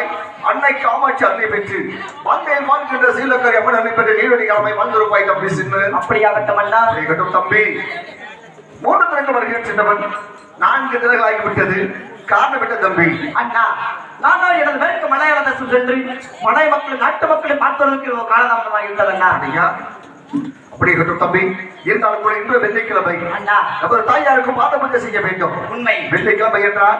தாய் அன்னை காமாட்சி அன்னை பெற்று வந்தையில் வாழ்கின்ற சீலக்கரை அம்மன் அன்னை பெற்ற நீரடி காலமாய் வந்திருப்பாய் தம்பி சின்ன அப்படியாகட்டும் அண்ணா கட்டும் தம்பி. மூன்று தினங்கள் வருகிற சின்னவன் நான்கு தினங்கள் ஆகிவிட்டது காரணம் விட்ட தம்பி. அண்ணா நானோ எனது மேற்கு மலையாளத்தை சென்று மலை மக்கள் நாட்டு மக்களை பார்ப்பதற்கு காலதாமதமாக இருந்தது அண்ணா. அப்படி கட்டும் தம்பி. இருந்தாலும் கூட இன்று வெள்ளிக்கிழமை அண்ணா. நமது தாயாருக்கு பாத பூஜை செய்ய வேண்டும். உண்மை. வெள்ளிக்கிழமை என்றால்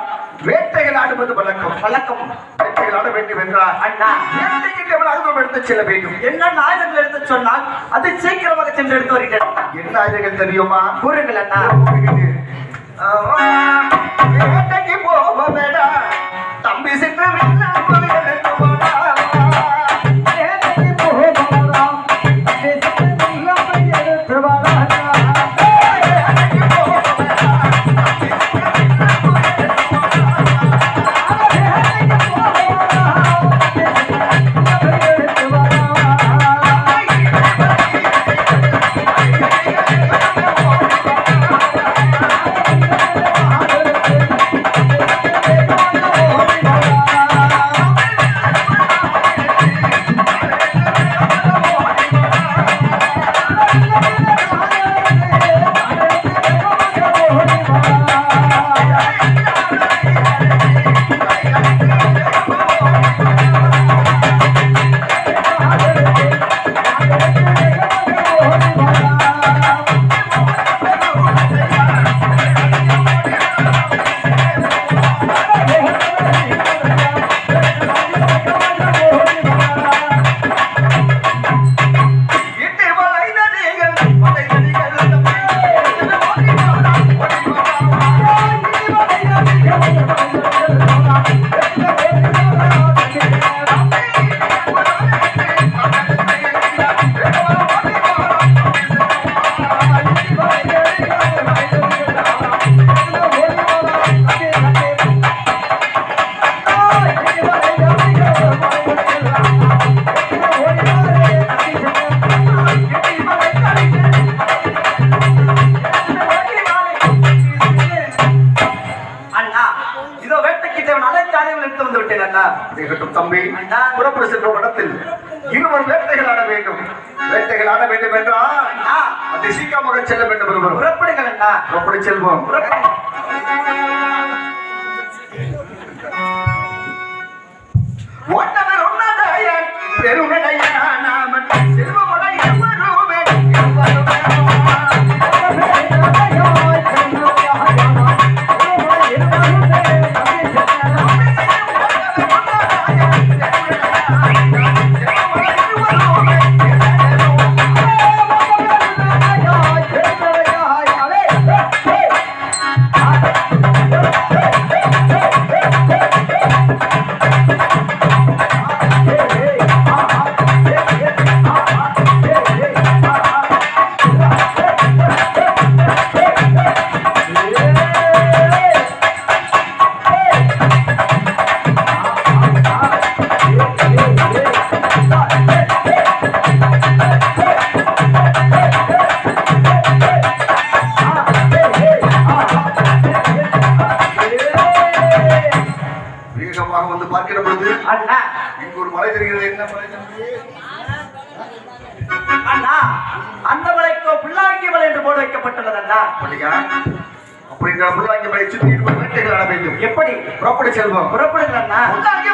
வேட்டைகள் ஆடுவது வழக்கம். வழக்கம். வேட்டைகள் ஆட வேண்டும் என்றால் அண்ணா. வேட்டைக்கு அனுபவம் எடுத்து செல்ல வேண்டும்? என்ன ஆயுதங்கள் எடுத்து சொன்னால் அது சீக்கிரமாக சென்று எடுத்து வருகிறேன் என்ன ஆயுதங்கள் தெரியுமா? கூறுங்கள் அண்ணா. வேட்டைக்கு போவதடா தம்பி சென்று இருக்கட்டும் தம்பி. புறப்பட சென்ற இடத்தில் இருவர் வேட்டைகள் ஆட வேண்டும். வேட்டைகள் ஆட வேண்டும் என்றால் அண்ணா அது சீக்கிரமாக செல்ல வேண்டும் ஒருவர் புறப்படுங்கள் புறப்படி செல்வோம். வேகமாக வந்து பார்க்கிற பொழுது அண்ணா. இங்கு ஒரு மலை தெரிகிறது. என்ன மலை? அண்ணா அந்த மலைக்கோ பிள்ளாங்கி மலை என்று போர்டு வைக்கப்பட்டுள்ளது அண்ணா. அப்படியா? அப்படிங்கிற முள்ளாங்கி மலை சுற்றி இருபது வேட்டைகள் நட வேண்டும். எப்படி? புறப்படி செல்வோம். புறப்படுங்கள் அண்ணா. முள்ளாங்கி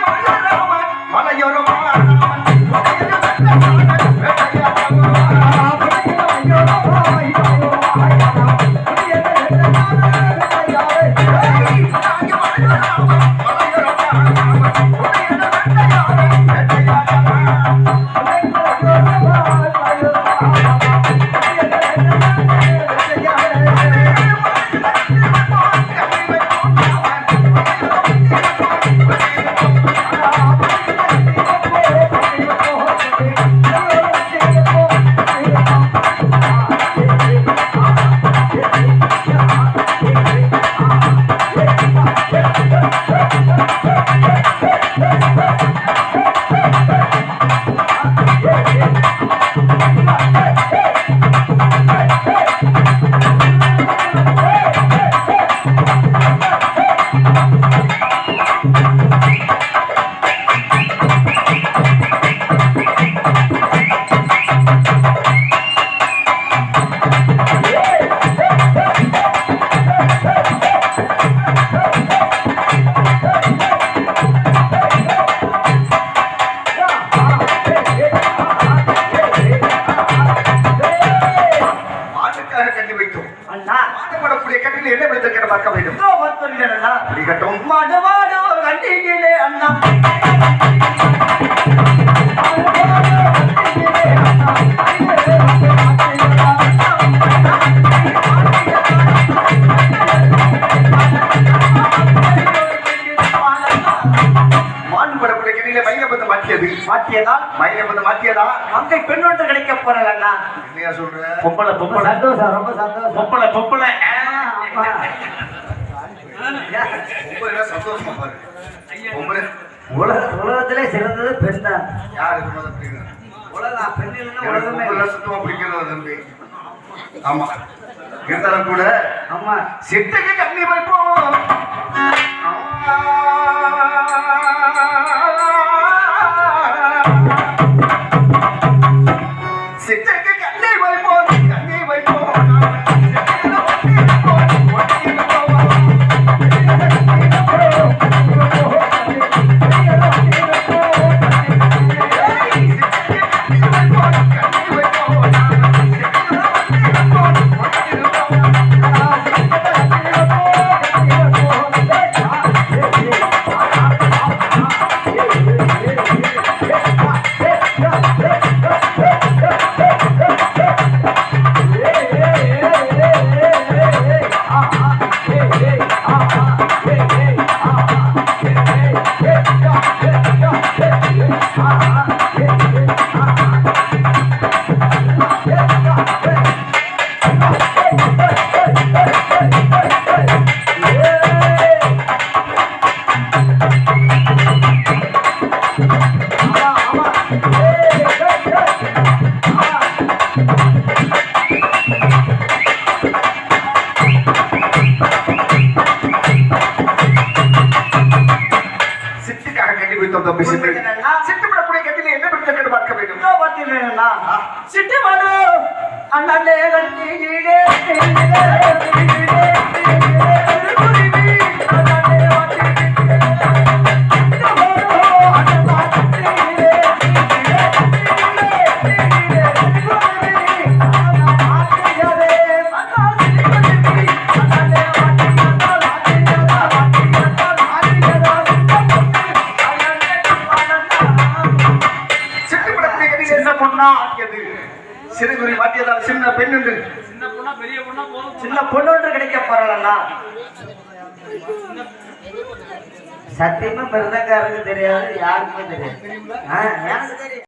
கட்டி வைத்தோம் அண்ணா மாட்டுப்படக்கூடிய கட்டில் என்ன விழுந்திருக்கிற பார்க்க வேண்டும்? கட்டும். மாடு மாடு கண்டிகளே அண்ணா மாற்றியது மாற்றியதால் மயிலை பந்து மாற்றியதா மங்கை பெண் ஒன்று கிடைக்க போறேன் அண்ணா. என்னையா சொல்ற? பொம்பளை பொம்பளை. சந்தோஷம் ரொம்ப சந்தோஷம். பொம்பளை பொம்பளை. சந்தோஷமா பாரு. பொம்பளை. உலக உலகத்திலே சிறந்தது பெண் தான். யாரு உலகம் பெண் இல்லைன்னா எனக்கு உலகமே பொம்பளை சுத்தமா பிடிக்கிறது தம்பி. ஆமா. இருந்தாலும் கூட ஆமா. சிட்டுக்கு கண்ணி வைப்போம். சிட்டுக்கு கண்ணி வைப்போம் காட்டே கட்டி கீழே not மாட்டியது சிறுகுறி மாட்டியதால் சின்ன பெண் என்று சின்ன பொண்ணு ஒன்று கிடைக்க போறலண்ணா சத்தியமா மிருதங்காருக்கு தெரியாது யாருக்குமே தெரியாது. எனக்கு தெரியும்?